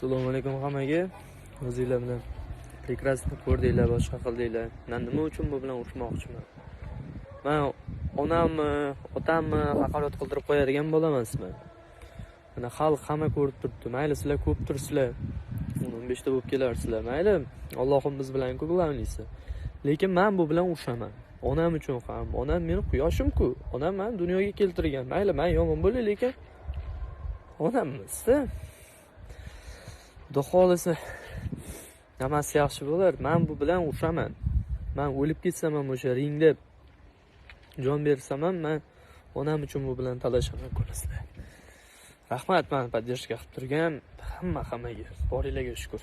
assalomu alaykum hammaga. O'zinglar bilan прекрасно ko'rdinglar boshqa qildinglar. Man nima uchun bu bilan urushmoqchiman? Man onamni otamni haqorat qildirib qo'yadigan bola emasman mana xalq hamma ko'rib turibdi. Mayli sizlar ko'p tursizlar o'n beshta bo'lib kelarsizlar mayli allohim biz bilanku главныйsi lekin man bu bilan urushaman onam uchun ham onam meni quyoshimku. Onam mani dunyoga keltirgan. Mayli man yomon bo'lay lekin onammiz xudo xohlasa hammasi yaxshi bo'lar. Man bu bilan urushaman man o'lib ketsam ham o'sha ringda jon bersam ham man onam uchun bu bilan talashaman ko'rasizlar rahmat mani поддержка qilib turgan hamma hammaga boringlarga shukur.